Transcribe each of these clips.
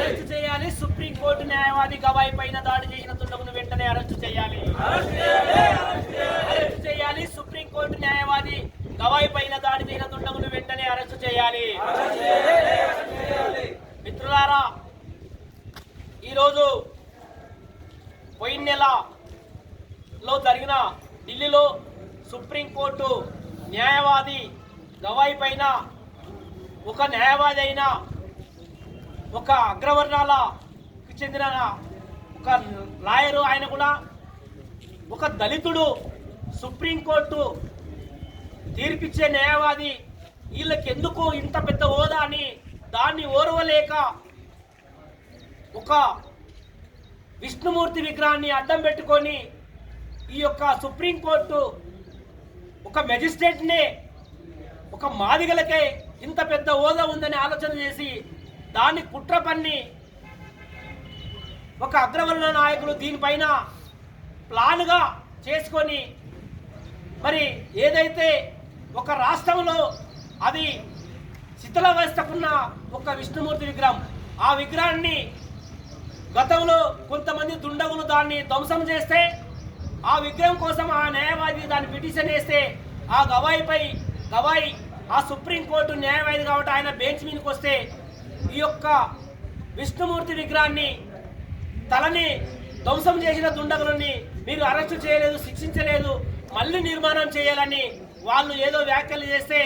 Arrest చేయాలి. Supreme court న్యాయవాది గవాయి పైన దాడి చేసిన దుండగును వెంటనే అరెస్టు చేయాలి. అరెస్టు చేయాలి. సుప్రీంకోర్టు న్యాయవాది గవాయి పైన దాడి చేసిన దుండగును వెంటనే అరెస్టు చేయాలి. మిత్రులారా ఈరోజు పోయిన నెలలో జరిగిన ఢిల్లీలో సుప్రీంకోర్టు న్యాయవాది గవాయి పైన ఒక న్యాయవాది అయిన ఒక అగ్రవర్ణాలకు చెందిన ఒక లాయరు ఆయన కూడా ఒక దళితుడు సుప్రీంకోర్టు తీర్పిచ్చే న్యాయవాది వీళ్ళకి ఎందుకు ఇంత పెద్ద హోదా అని దాన్ని ఓర్వలేక ఒక విష్ణుమూర్తి విగ్రహాన్ని అడ్డం పెట్టుకొని ఈ యొక్క సుప్రీంకోర్టు ఒక మెజిస్ట్రేట్నే ఒక మాదిగలకే ఇంత పెద్ద హోదా ఉందని ఆలోచన చేసి దాన్ని కుట్ర పన్ని ఒక అగ్రవర్ణ నాయకులు దీనిపైన ప్లాన్గా చేసుకొని మరి ఏదైతే ఒక రాష్ట్రంలో అది శిథిలావస్థకున్న ఒక విష్ణుమూర్తి విగ్రహం ఆ విగ్రహాన్ని గతంలో కొంతమంది దుండగులు దాన్ని ధ్వంసం చేస్తే ఆ విగ్రహం కోసం ఆ న్యాయవాది దాన్ని పిటిషన్ వేస్తే ఆ గవాయిపై గవాయి ఆ సుప్రీంకోర్టు న్యాయవాది కాబట్టి ఆయన బెంచ్ మీదకి వస్తే ఈ యొక్క విష్ణుమూర్తి విగ్రహాన్ని తలని ధ్వంసం చేసిన దుండగులని మీరు అరెస్టు చేయలేదు శిక్షించలేదు మళ్ళీ నిర్మాణం చేయాలని వాళ్ళు ఏదో వ్యాఖ్యలు చేస్తే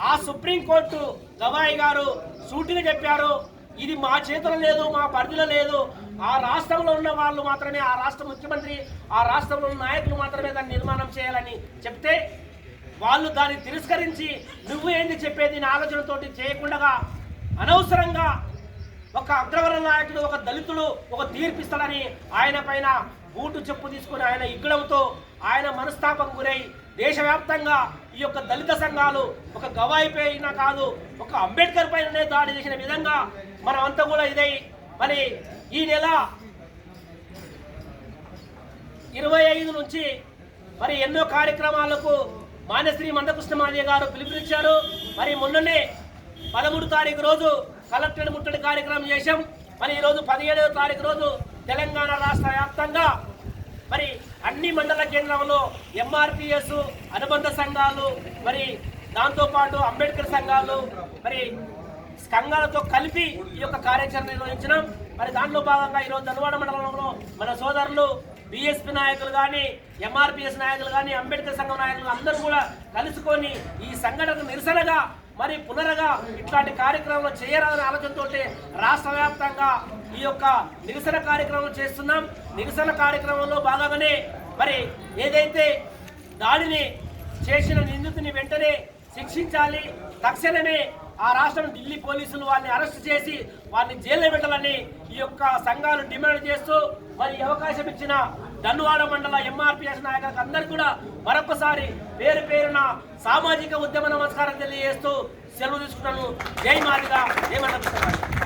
ఆ సుప్రీంకోర్టు గవాయి గారు సూటిగా చెప్పారు ఇది మా చేతిలో లేదు మా పరిధిలో లేదు. ఆ రాష్ట్రంలో ఉన్న వాళ్ళు మాత్రమే ఆ రాష్ట్ర ముఖ్యమంత్రి ఆ రాష్ట్రంలో ఉన్న నాయకులు మాత్రమే దాన్ని నిర్మాణం చేయాలని చెప్తే వాళ్ళు దాన్ని తిరస్కరించి నువ్వు ఏంది చెప్పేది నా ఆలోచనతోటి చేయకుండా అనవసరంగా ఒక అగ్రవర్ణ నాయకుడు ఒక దళితుడు ఒక తీర్పిస్తాడని ఆయన పైన బూటు చెప్పు తీసుకుని ఆయన ఇగ్గడంతో ఆయన మనస్తాపం గురై దేశవ్యాప్తంగా ఈ యొక్క దళిత సంఘాలు ఒక గవాయి పైన కాదు ఒక అంబేద్కర్ పైననే దాడి చేసిన విధంగా మనం అంతా కూడా ఇదై మరి ఈ నెల ఇరవై ఐదు నుంచి మరి ఎన్నో కార్యక్రమాలకు మానశ్రీ మందకృష్ణమాల్య గారు పిలుపునిచ్చారు. మరి మొన్ననే పదమూడు తారీఖు రోజు కలెక్టర్ ముట్టడి కార్యక్రమం చేశాం. మరి ఈరోజు పదిహేడవ తారీఖు రోజు తెలంగాణ రాష్ట్ర వ్యాప్తంగా మరి అన్ని మండల కేంద్రంలో ఎంఆర్పిఎస్ అనుబంధ సంఘాలు మరి దాంతోపాటు అంబేద్కర్ సంఘాలు మరి సంఘాలతో కలిపి ఈ యొక్క కార్యాచరణ నిర్వహించినాం. మరి దాంట్లో భాగంగా ఈరోజు ధనవాడ మండలంలో మన సోదరులు బీఎస్పీ నాయకులు కానీ ఎంఆర్పిఎస్ నాయకులు కానీ అంబేద్కర్ సంఘం నాయకులు అందరూ కూడా కలుసుకొని ఈ సంఘటనకు నిరసనగా మరి పునరగా ఇట్లాంటి కార్యక్రమాలు చేయరాదనే ఆలోచనతో రాష్ట్ర వ్యాప్తంగా ఈ యొక్క నిరసన కార్యక్రమం చేస్తున్నాం. నిరసన కార్యక్రమంలో భాగంగానే మరి ఏదైతే దాడిని చేసిన నిందితుని వెంటనే శిక్షించాలి. తక్షణమే ఆ రాష్ట్రం ఢిల్లీ పోలీసులు వారిని అరెస్ట్ చేసి వారిని జైల్లో పెట్టాలని ఈ యొక్క సంఘాలు డిమాండ్ చేస్తూ మరి అవకాశం ఇచ్చిన ధన్వాడ మండల ఎంఆర్పిఎస్ నాయకులకు అందరికీ కూడా మరొకసారి పేరు పేరున సామాజిక ఉద్యమ నమస్కారం తెలియజేస్తూ సెలవు తీసుకున్నాను జై మాదిగా జై మండల